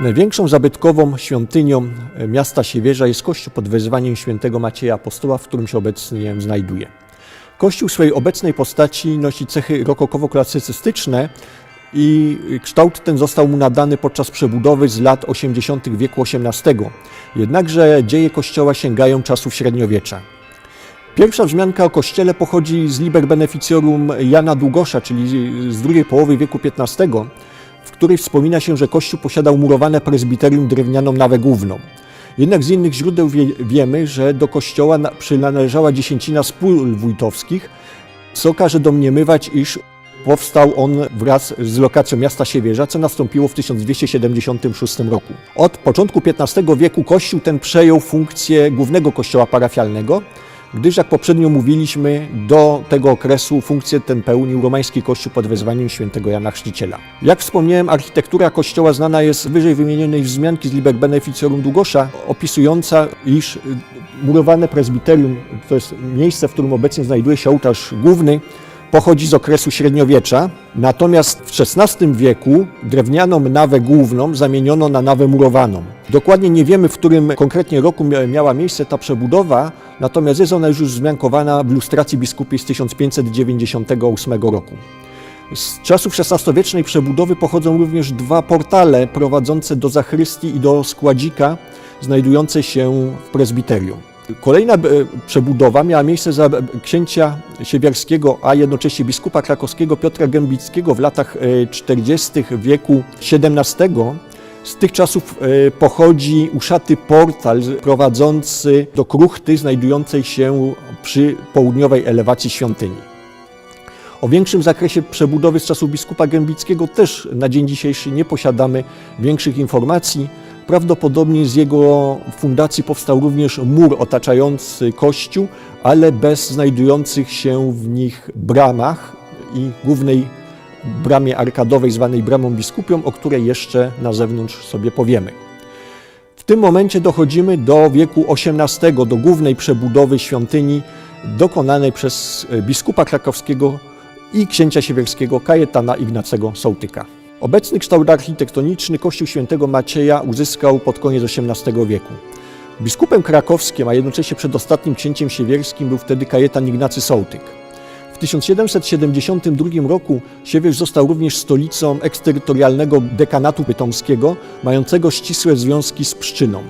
Największą zabytkową świątynią e, miasta Siewierza jest kościół pod wezwaniem świętego Macieja Apostoła, w którym się obecnie znajduje. Kościół w swojej obecnej postaci nosi cechy rokokowo-klasycystyczne i kształt ten został mu nadany podczas przebudowy z lat 80. wieku XVIII. Jednakże dzieje kościoła sięgają czasów średniowiecza. Pierwsza wzmianka o kościele pochodzi z Liber Beneficiorum Jana Długosza, czyli z drugiej połowy wieku XV, w której wspomina się, że kościół posiadał murowane prezbiterium drewnianą nawę główną. Jednak z innych źródeł wie, wiemy, że do kościoła na- przynależała dziesięcina spól wójtowskich, co każe domniemywać, iż powstał on wraz z lokacją miasta Siewierza, co nastąpiło w 1276 roku. Od początku XV wieku kościół ten przejął funkcję głównego kościoła parafialnego, gdyż jak poprzednio mówiliśmy, do tego okresu funkcję ten pełnił romański kościół pod wezwaniem świętego Jana Chrzciciela. Jak wspomniałem, architektura kościoła znana jest wyżej wymienionej wzmianki z Liber Beneficiorum Długosza, opisująca, iż y, murowane prezbiterium, to jest miejsce, w którym obecnie znajduje się ołtarz główny, pochodzi z okresu średniowiecza, natomiast w XVI wieku drewnianą nawę główną zamieniono na nawę murowaną. Dokładnie nie wiemy, w którym konkretnie roku mia- miała miejsce ta przebudowa, natomiast jest ona już wzmiankowana w lustracji biskupiej z 1598 roku. Z czasów XVI-wiecznej przebudowy pochodzą również dwa portale prowadzące do zachrystii i do składzika znajdujące się w prezbiterium. Kolejna e, przebudowa miała miejsce za księcia siewierskiego, a jednocześnie biskupa krakowskiego Piotra Gębickiego w latach e, 40. wieku XVII. Z tych czasów e, pochodzi uszaty portal prowadzący do kruchty znajdującej się przy południowej elewacji świątyni. O większym zakresie przebudowy z czasów biskupa Gębickiego też na dzień dzisiejszy nie posiadamy większych informacji. Prawdopodobnie z jego fundacji powstał również mur otaczający kościół, ale bez znajdujących się w nich bramach i głównej bramie arkadowej zwanej bramą biskupią, o której jeszcze na zewnątrz sobie powiemy. W tym momencie dochodzimy do wieku XVIII, do głównej przebudowy świątyni dokonanej przez biskupa krakowskiego i księcia siewierskiego Kajetana Ignacego Sołtyka. Obecny kształt architektoniczny Kościół Świętego Macieja uzyskał pod koniec XVIII wieku. Biskupem krakowskim, a jednocześnie przedostatnim księciem siewierskim był wtedy Kajetan Ignacy Sołtyk. W 1772 roku Siewierz został również stolicą eksterytorialnego dekanatu pytomskiego, mającego ścisłe związki z Pszczyną.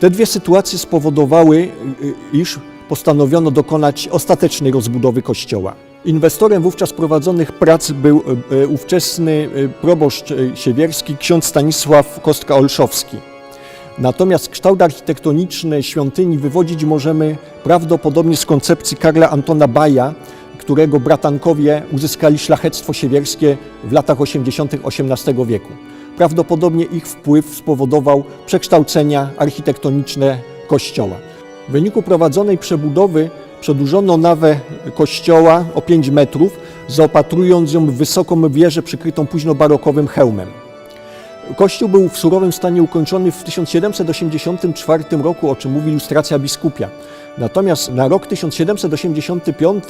Te dwie sytuacje spowodowały, y, iż postanowiono dokonać ostatecznej rozbudowy kościoła. Inwestorem wówczas prowadzonych prac był y, y, ówczesny y, proboszcz siewierski ksiądz Stanisław Kostka-Olszowski. Natomiast kształt architektoniczny świątyni wywodzić możemy prawdopodobnie z koncepcji Karla Antona Baja, którego bratankowie uzyskali szlachectwo siewierskie w latach 80. XVIII wieku. Prawdopodobnie ich wpływ spowodował przekształcenia architektoniczne kościoła. W wyniku prowadzonej przebudowy przedłużono nawę kościoła o 5 metrów, zaopatrując ją w wysoką wieżę przykrytą późnobarokowym hełmem. Kościół był w surowym stanie ukończony w 1784 roku, o czym mówi ilustracja biskupia. Natomiast na rok 1785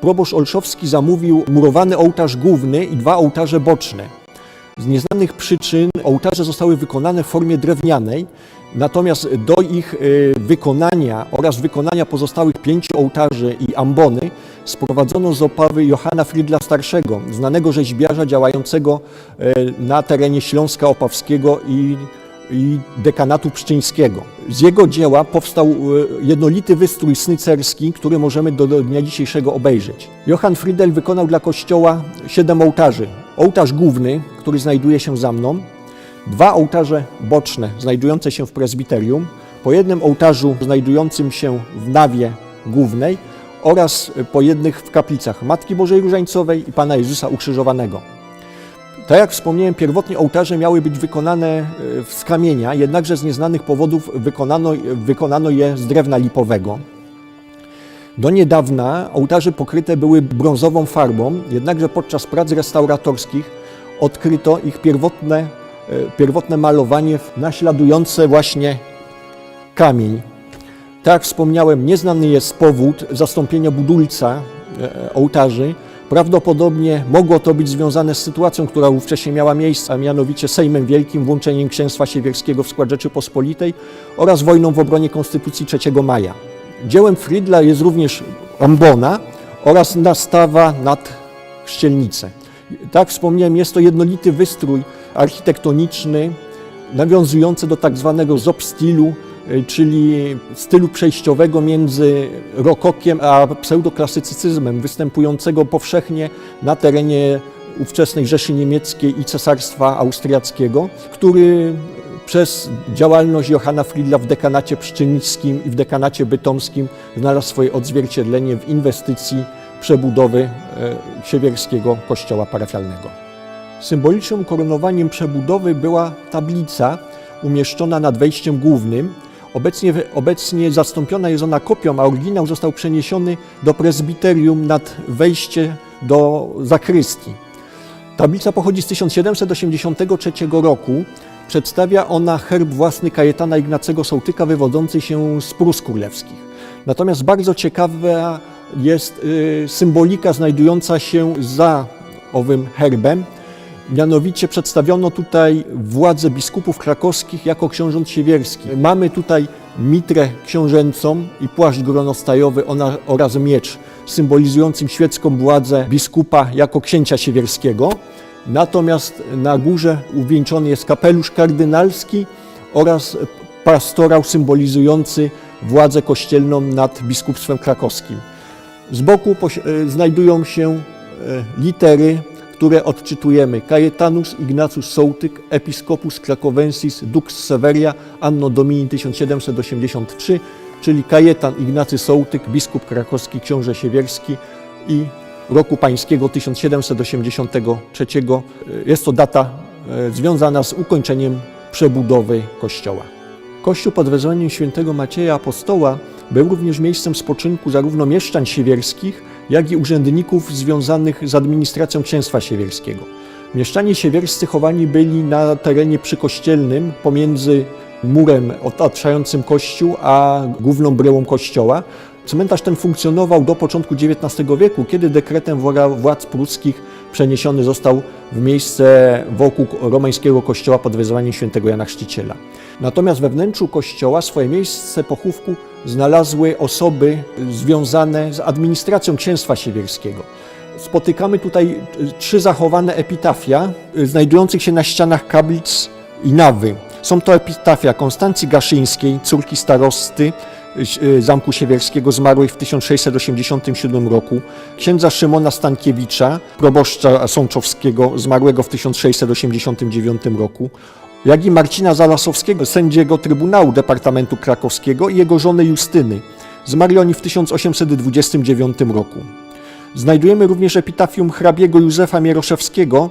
proboszcz Olszowski zamówił murowany ołtarz główny i dwa ołtarze boczne. Z nieznanych przyczyn ołtarze zostały wykonane w formie drewnianej, natomiast do ich y, wykonania oraz wykonania pozostałych pięciu ołtarzy i ambony sprowadzono z Opawy Johanna Friedla Starszego, znanego rzeźbiarza działającego y, na terenie Śląska Opawskiego i, i dekanatu pszczyńskiego. Z jego dzieła powstał y, jednolity wystrój snycerski, który możemy do, do dnia dzisiejszego obejrzeć. Johann Friedel wykonał dla kościoła siedem ołtarzy. Ołtarz główny, który znajduje się za mną, dwa ołtarze boczne znajdujące się w prezbiterium, po jednym ołtarzu znajdującym się w nawie głównej oraz po jednych w kaplicach Matki Bożej Różańcowej i Pana Jezusa Ukrzyżowanego. Tak jak wspomniałem, pierwotnie ołtarze miały być wykonane e, z kamienia, jednakże z nieznanych powodów wykonano, wykonano je z drewna lipowego. Do niedawna ołtarze pokryte były brązową farbą, jednakże podczas prac restauratorskich odkryto ich pierwotne, pierwotne malowanie naśladujące właśnie kamień. Tak jak wspomniałem, nieznany jest powód zastąpienia budulca e, ołtarzy. Prawdopodobnie mogło to być związane z sytuacją, która ówcześnie miała miejsce, a mianowicie Sejmem Wielkim, włączeniem Księstwa Siewierskiego w skład Rzeczypospolitej oraz wojną w obronie Konstytucji 3 maja. Dziełem Friedla jest również ambona oraz nastawa nad Chrzcielnicę. Tak wspomniałem, jest to jednolity wystrój architektoniczny nawiązujący do tak zwanego zop stylu, y, czyli stylu przejściowego między rokokiem a pseudoklasycyzmem, występującego powszechnie na terenie ówczesnej Rzeszy Niemieckiej i Cesarstwa Austriackiego, który przez działalność Johanna Friedla w dekanacie pszczynickim i w dekanacie bytomskim znalazł swoje odzwierciedlenie w inwestycji przebudowy e, siewierskiego kościoła parafialnego. Symbolicznym ukoronowaniem przebudowy była tablica umieszczona nad wejściem głównym. Obecnie, obecnie zastąpiona jest ona kopią, a oryginał został przeniesiony do prezbiterium nad wejście do zakrystii. Tablica pochodzi z 1783 roku. Przedstawia ona herb własny Kajetana Ignacego Sołtyka wywodzący się z Prus Królewskich. Natomiast bardzo ciekawa jest y, symbolika znajdująca się za owym herbem. Mianowicie przedstawiono tutaj władzę biskupów krakowskich jako książąt siewierski. Mamy tutaj mitrę książęcą i płaszcz gronostajowy oraz miecz symbolizującym świecką władzę biskupa jako księcia siewierskiego. Natomiast na górze uwieńczony jest kapelusz kardynalski oraz pastorał symbolizujący władzę kościelną nad biskupstwem krakowskim. Z boku e, znajdują się e, litery, które odczytujemy. Cajetanus Ignacus Sołtyk, Episcopus Krakowensis Dux Severia, Anno Domini 1783, czyli Kajetan Ignacy Sołtyk, biskup krakowski, książę siewierski i roku pańskiego 1783. Jest to data e, związana z ukończeniem przebudowy kościoła. Kościół pod wezwaniem świętego Macieja Apostoła był również miejscem spoczynku zarówno mieszczań siewierskich, jak i urzędników związanych z administracją księstwa siewierskiego. Mieszczanie siewierscy chowani byli na terenie przykościelnym pomiędzy murem otaczającym kościół a główną bryłą kościoła. Cmentarz ten funkcjonował do początku XIX wieku, kiedy dekretem władz pruskich przeniesiony został w miejsce wokół romańskiego kościoła pod wezwaniem świętego Jana Chrzciciela. Natomiast we wnętrzu kościoła swoje miejsce pochówku znalazły osoby związane z administracją księstwa siewierskiego. Spotykamy tutaj y, trzy zachowane epitafia y, znajdujących się na ścianach kaplic i nawy. Są to epitafia Konstancji Gaszyńskiej, córki starosty Zamku Siewierskiego, zmarłej w 1687 roku, księdza Szymona Stankiewicza, proboszcza Sączowskiego, zmarłego w 1689 roku, jak i Marcina Zalasowskiego, sędziego Trybunału Departamentu Krakowskiego i jego żony Justyny. Zmarli oni w 1829 roku. Znajdujemy również epitafium hrabiego Józefa Mieroszewskiego,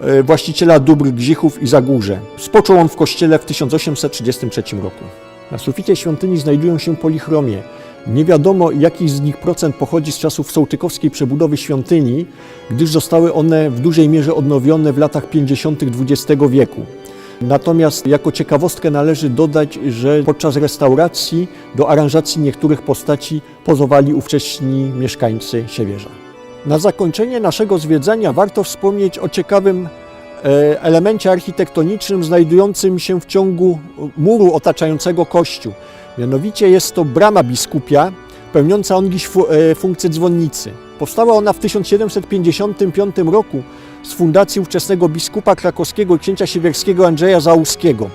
e, właściciela dóbr Gzichów i Zagórze. Spoczął on w kościele w 1833 roku. Na suficie świątyni znajdują się polichromie. Nie wiadomo, jaki z nich procent pochodzi z czasów sołtykowskiej przebudowy świątyni, gdyż zostały one w dużej mierze odnowione w latach 50. XX wieku. Natomiast jako ciekawostkę należy dodać, że podczas restauracji do aranżacji niektórych postaci pozowali ówcześni mieszkańcy Siewierza. Na zakończenie naszego zwiedzania warto wspomnieć o ciekawym elemencie architektonicznym znajdującym się w ciągu muru otaczającego kościół. Mianowicie jest to brama biskupia, pełniąca on dziś fu- e, funkcję dzwonnicy. Powstała ona w 1755 roku z fundacji ówczesnego biskupa krakowskiego księcia siewierskiego Andrzeja Załuskiego.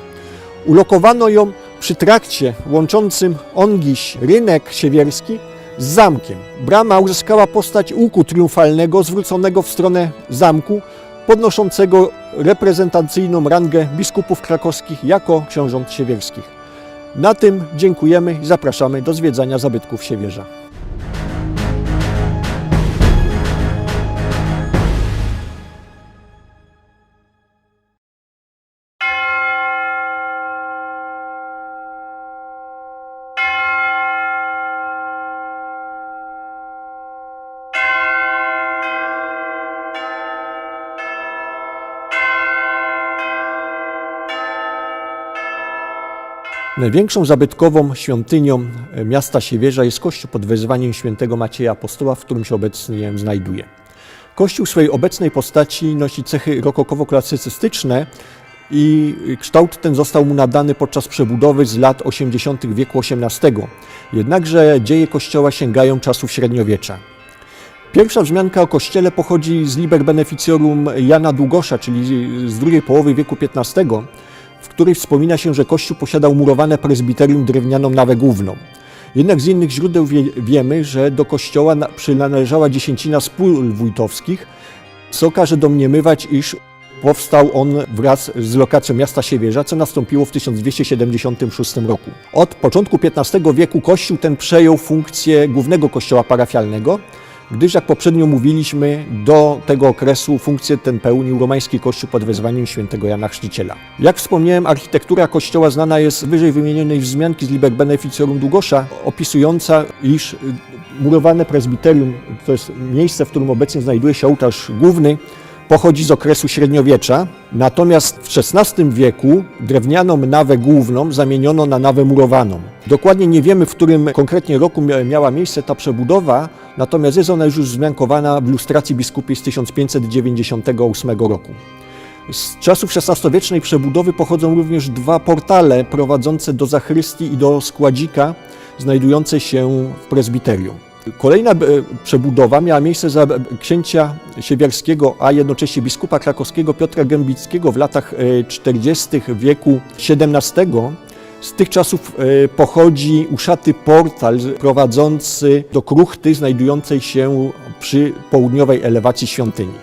Ulokowano ją przy trakcie łączącym Ongiś, rynek siewierski z zamkiem. Brama uzyskała postać łuku triumfalnego zwróconego w stronę zamku, podnoszącego reprezentacyjną rangę biskupów krakowskich jako książąt siewierskich. Na tym dziękujemy i zapraszamy do zwiedzania zabytków Siewierza. Największą zabytkową świątynią e, miasta Siewierza jest kościół pod wezwaniem świętego Macieja Apostoła, w którym się obecnie znajduję. Kościół w swojej obecnej postaci nosi cechy rokokowo-klasycystyczne i kształt ten został mu nadany podczas przebudowy z lat 80. wieku XVIII. Jednakże dzieje kościoła sięgają czasów średniowiecza. Pierwsza wzmianka o kościele pochodzi z Liber Beneficiorum Jana Długosza, czyli z drugiej połowy wieku XV, w której wspomina się, że kościół posiadał murowane prezbiterium drewnianą nawę główną. Jednak z innych źródeł wie, wiemy, że do kościoła na, przynależała dziesięcina spól wójtowskich, co każe domniemywać, iż powstał on wraz z lokacją miasta Siewierza, co nastąpiło w 1276 roku. Od początku XV wieku kościół ten przejął funkcję głównego kościoła parafialnego, gdyż jak poprzednio mówiliśmy, do tego okresu funkcję ten pełnił romański kościół pod wezwaniem świętego Jana Chrzciciela. Jak wspomniałem, architektura kościoła znana jest wyżej wymienionej wzmianki z Liber Beneficiorum Długosza, opisująca, iż y, murowane prezbiterium, to jest miejsce, w którym obecnie znajduje się ołtarz główny, pochodzi z okresu średniowiecza, natomiast w XVI wieku drewnianą nawę główną zamieniono na nawę murowaną. Dokładnie nie wiemy, w którym konkretnie roku mia- miała miejsce ta przebudowa, natomiast jest ona już wzmiankowana w lustracji biskupiej z 1598 roku. Z czasów XVI-wiecznej przebudowy pochodzą również dwa portale prowadzące do zachrystii i do składzika znajdujące się w prezbiterium. Kolejna e, przebudowa miała miejsce za księcia siewierskiego, a jednocześnie biskupa krakowskiego Piotra Gębickiego w latach e, 40. wieku XVII. Z tych czasów e, pochodzi uszaty portal prowadzący do kruchty znajdującej się przy południowej elewacji świątyni.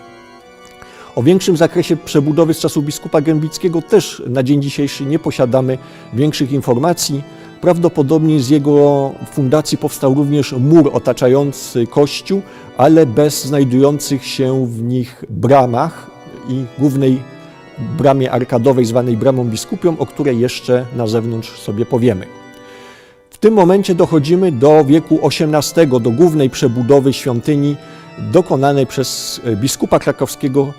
O większym zakresie przebudowy z czasów biskupa Gębickiego też na dzień dzisiejszy nie posiadamy większych informacji. Prawdopodobnie z jego fundacji powstał również mur otaczający kościół, ale bez znajdujących się w nich bramach i głównej bramie arkadowej zwanej bramą biskupią, o której jeszcze na zewnątrz sobie powiemy. W tym momencie dochodzimy do wieku XVIII, do głównej przebudowy świątyni dokonanej przez biskupa krakowskiego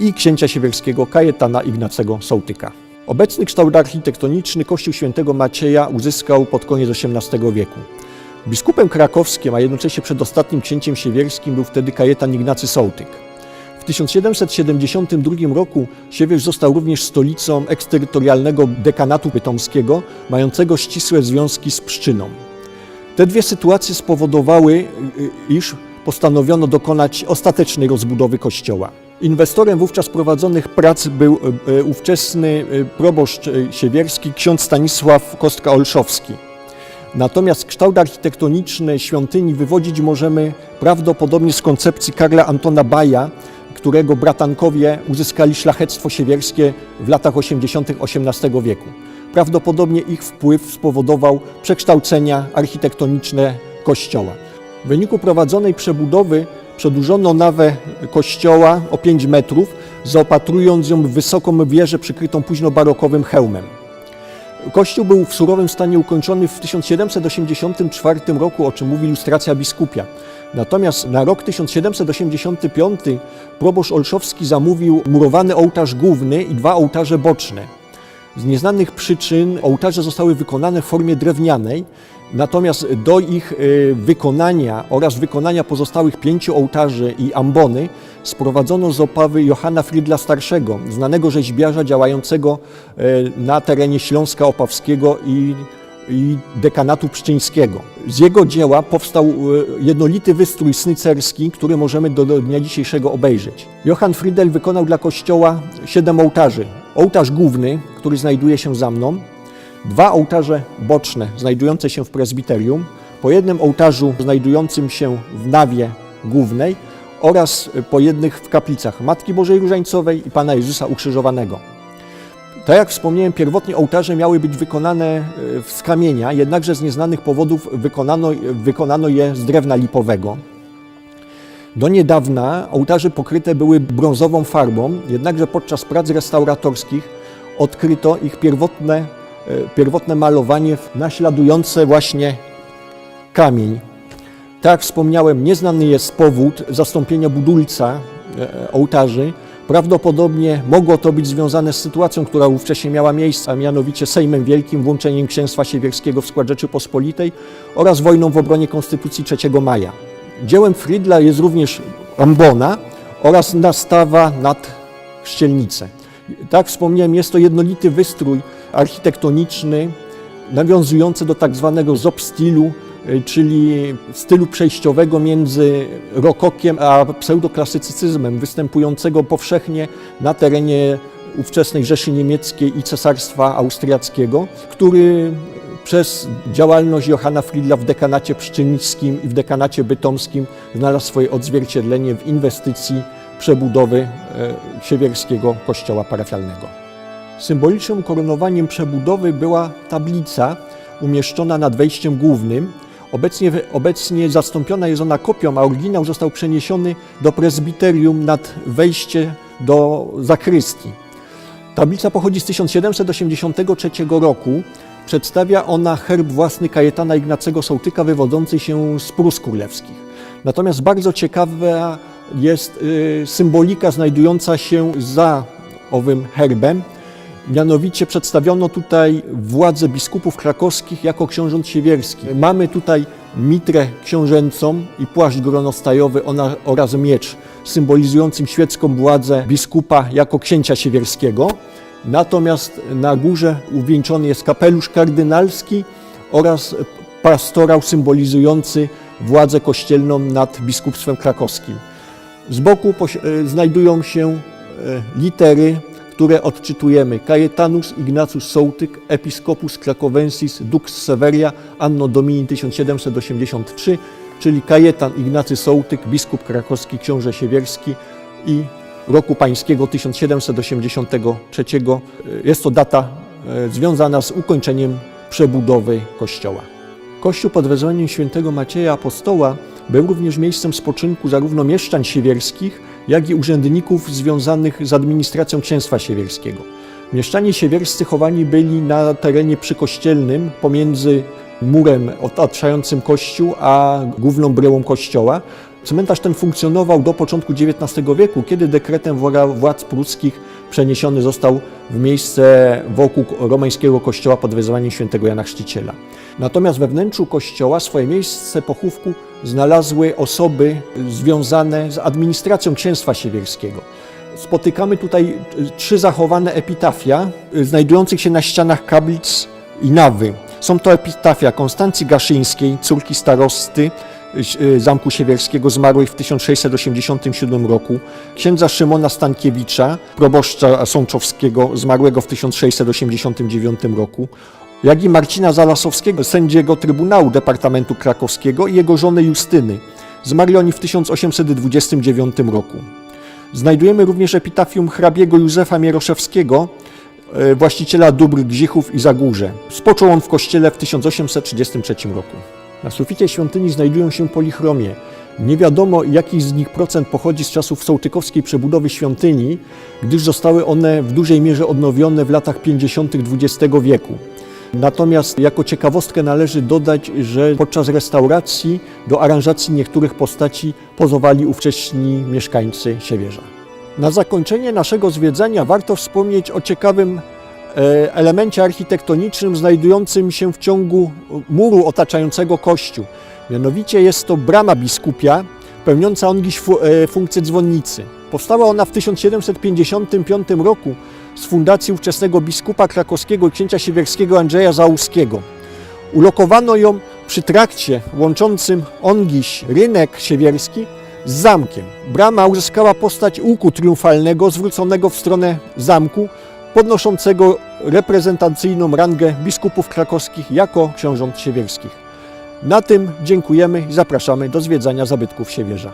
i księcia siewierskiego Kajetana Ignacego Sołtyka. Obecny kształt architektoniczny Kościół Świętego Macieja uzyskał pod koniec XVIII wieku. Biskupem krakowskim, a jednocześnie przedostatnim księciem siewierskim był wtedy Kajetan Ignacy Sołtyk. W 1772 roku Siewierz został również stolicą eksterytorialnego dekanatu pytomskiego, mającego ścisłe związki z Pszczyną. Te dwie sytuacje spowodowały, y, iż postanowiono dokonać ostatecznej rozbudowy kościoła. Inwestorem wówczas prowadzonych prac był e, e, ówczesny e, proboszcz siewierski ksiądz Stanisław Kostka-Olszowski. Natomiast kształt architektoniczny świątyni wywodzić możemy prawdopodobnie z koncepcji Karla Antona Baja, którego bratankowie uzyskali szlachectwo siewierskie w latach 80. XVIII wieku. Prawdopodobnie ich wpływ spowodował przekształcenia architektoniczne kościoła. W wyniku prowadzonej przebudowy przedłużono nawę kościoła o 5 metrów, zaopatrując ją w wysoką wieżę przykrytą późnobarokowym hełmem. Kościół był w surowym stanie ukończony w 1784 roku, o czym mówi ilustracja biskupia. Natomiast na rok 1785 proboszcz Olszowski zamówił murowany ołtarz główny i dwa ołtarze boczne. Z nieznanych przyczyn ołtarze zostały wykonane w formie drewnianej, natomiast do ich y, wykonania oraz wykonania pozostałych pięciu ołtarzy i ambony sprowadzono z Opawy Johanna Friedla Starszego, znanego rzeźbiarza działającego y, na terenie Śląska Opawskiego i i dekanatu pszczyńskiego. Z jego dzieła powstał y, jednolity wystrój snycerski, który możemy do, dnia dzisiejszego obejrzeć. Johann Friedel wykonał dla kościoła siedem ołtarzy. Ołtarz główny, który znajduje się za mną, dwa ołtarze boczne znajdujące się w prezbiterium, po jednym ołtarzu znajdującym się w nawie głównej oraz po jednych w kaplicach Matki Bożej Różańcowej i Pana Jezusa Ukrzyżowanego. Tak jak wspomniałem, pierwotnie ołtarze miały być wykonane e, z kamienia, jednakże z nieznanych powodów wykonano, wykonano je z drewna lipowego. Do niedawna ołtarze pokryte były brązową farbą, jednakże podczas prac restauratorskich odkryto ich pierwotne, pierwotne malowanie naśladujące właśnie kamień. Tak jak wspomniałem, nieznany jest powód zastąpienia budulca e, ołtarzy. Prawdopodobnie mogło to być związane z sytuacją, która ówcześnie miała miejsce, a mianowicie Sejmem Wielkim, włączeniem Księstwa Siewierskiego w skład Rzeczypospolitej oraz wojną w obronie Konstytucji 3 maja. Dziełem Friedla jest również ambona oraz nastawa nad Chrzcielnicę. Tak wspomniałem, jest to jednolity wystrój architektoniczny nawiązujący do tak zwanego ZOP stylu, y, czyli stylu przejściowego między rokokiem a pseudoklasycyzmem, występującego powszechnie na terenie ówczesnej Rzeszy Niemieckiej i Cesarstwa Austriackiego, który przez działalność Johanna Friedla w dekanacie pszczynickim i w dekanacie bytomskim znalazł swoje odzwierciedlenie w inwestycji przebudowy e, siewierskiego kościoła parafialnego. Symbolicznym koronowaniem przebudowy była tablica umieszczona nad wejściem głównym. Obecnie, obecnie zastąpiona jest ona kopią, a oryginał został przeniesiony do prezbiterium nad wejście do zakrystii. Tablica pochodzi z 1783 roku. Przedstawia ona herb własny Kajetana Ignacego Sołtyka wywodzący się z Prus Królewskich. Natomiast bardzo ciekawa jest y, symbolika znajdująca się za owym herbem. Mianowicie przedstawiono tutaj władzę biskupów krakowskich jako książąt siewierski. Mamy tutaj mitrę książęcą i płaszcz gronostajowy oraz miecz symbolizującym świecką władzę biskupa jako księcia siewierskiego. Natomiast na górze uwieńczony jest kapelusz kardynalski oraz pastorał symbolizujący władzę kościelną nad biskupstwem krakowskim. Z boku e, znajdują się e, litery, które odczytujemy. Cajetanus Ignacus Sołtyk, Episcopus Krakowensis Dux Severia, Anno Domini 1783, czyli Kajetan Ignacy Sołtyk, biskup krakowski, książę siewierski i roku pańskiego 1783. Jest to data e, związana z ukończeniem przebudowy kościoła. Kościół pod wezwaniem świętego Macieja Apostoła był również miejscem spoczynku zarówno mieszczań siewierskich, jak i urzędników związanych z administracją księstwa siewierskiego. Mieszczanie siewierscy chowani byli na terenie przykościelnym pomiędzy murem otaczającym kościół a główną bryłą kościoła. Cmentarz ten funkcjonował do początku XIX wieku, kiedy dekretem władz pruskich przeniesiony został w miejsce wokół romańskiego kościoła pod wezwaniem świętego Jana Chrzciciela. Natomiast we wnętrzu kościoła swoje miejsce pochówku znalazły osoby związane z administracją księstwa siewierskiego. Spotykamy tutaj y, trzy zachowane epitafia y, znajdujących się na ścianach kaplic i nawy. Są to epitafia Konstancji Gaszyńskiej, córki starosty Zamku Siewierskiego, zmarłej w 1687 roku, księdza Szymona Stankiewicza, proboszcza Sączowskiego, zmarłego w 1689 roku, jak i Marcina Zalasowskiego, sędziego Trybunału Departamentu Krakowskiego i jego żony Justyny, zmarli oni w 1829 roku. Znajdujemy również epitafium hrabiego Józefa Mieroszewskiego, e, właściciela dóbr Gzichów i Zagórze. Spoczął on w kościele w 1833 roku. Na suficie świątyni znajdują się polichromie. Nie wiadomo, jaki z nich procent pochodzi z czasów sołtykowskiej przebudowy świątyni, gdyż zostały one w dużej mierze odnowione w latach 50. XX wieku. Natomiast jako ciekawostkę należy dodać, że podczas restauracji do aranżacji niektórych postaci pozowali ówcześni mieszkańcy Siewierza. Na zakończenie naszego zwiedzania warto wspomnieć o ciekawym elemencie architektonicznym znajdującym się w ciągu muru otaczającego kościół. Mianowicie jest to brama biskupia, pełniąca on dziś e, funkcję dzwonnicy. Powstała ona w 1755 roku z fundacji ówczesnego biskupa krakowskiego księcia siewierskiego Andrzeja Załuskiego. Ulokowano ją przy trakcie łączącym Ongiś, rynek siewierski z zamkiem. Brama uzyskała postać łuku triumfalnego zwróconego w stronę zamku, podnoszącego reprezentacyjną rangę biskupów krakowskich jako książąt siewierskich. Na tym dziękujemy i zapraszamy do zwiedzania zabytków Siewierza.